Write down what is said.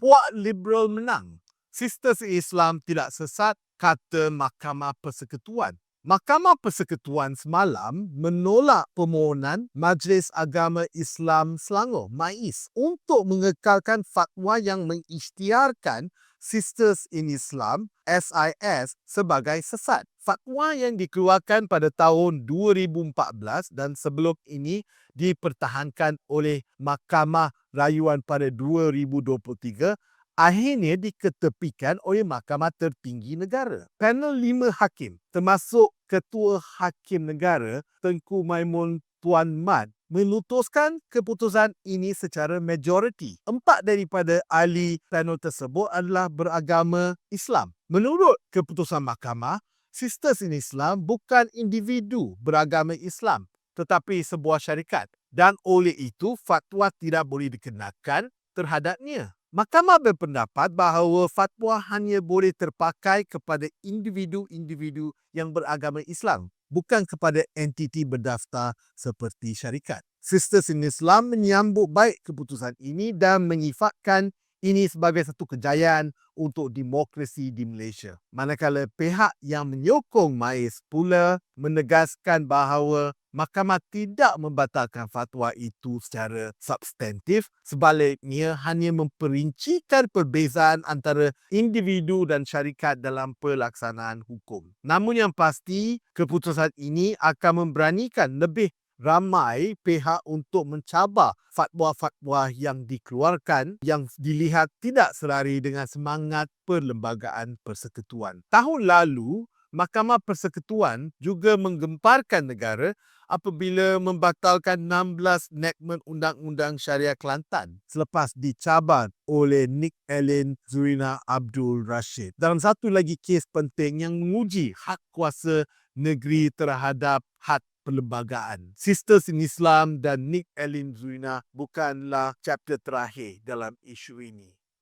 puak liberal menang. Sisters Islam tidak sesat, kata Mahkamah Persekutuan. Mahkamah Persekutuan semalam menolak permohonan Majlis Agama Islam Selangor MAIS untuk mengekalkan fatwa yang mengisytiharkan Sisters in Islam SIS sebagai sesat. Fatwa yang dikeluarkan pada tahun 2014 dan sebelum ini dipertahankan oleh Mahkamah Rayuan pada 2023 akhirnya diketepikan oleh Mahkamah Tertinggi Negara. Panel lima hakim termasuk Ketua Hakim Negara Tengku Maimun Tuan Mat memutuskan keputusan ini secara majoriti. Empat daripada ahli panel tersebut adalah beragama Islam. Menurut keputusan mahkamah, Sisters in Islam bukan individu beragama Islam tetapi sebuah syarikat dan oleh itu fatwa tidak boleh dikenakan terhadapnya. Mahkamah berpendapat bahawa fatwa hanya boleh terpakai kepada individu-individu yang beragama Islam, bukan kepada entiti berdaftar seperti syarikat. Sisters in Islam menyambut baik keputusan ini dan menyifatkan ini sebagai satu kejayaan untuk demokrasi di Malaysia. Manakala pihak yang menyokong MAIS pula menegaskan bahawa mahkamah tidak membatalkan fatwa itu secara substantif, sebaliknya hanya memperincikan perbezaan antara individu dan syarikat dalam pelaksanaan hukum. Namun yang pasti, keputusan ini akan memberanikan lebih ramai pihak untuk mencabar fatwa-fatwa yang dikeluarkan yang dilihat tidak selari dengan semangat perlembagaan persekutuan. Tahun lalu, Mahkamah Persekutuan juga menggemparkan negara apabila membatalkan 16 enactment Undang-Undang Syariah Kelantan selepas dicabar oleh Nick Allen Zurina Abdul Rashid. Dalam satu lagi kes penting yang menguji hak kuasa negeri terhadap hak perlembagaan. Sisters in Islam dan Nick Allen Zurina bukanlah chapter terakhir dalam isu ini.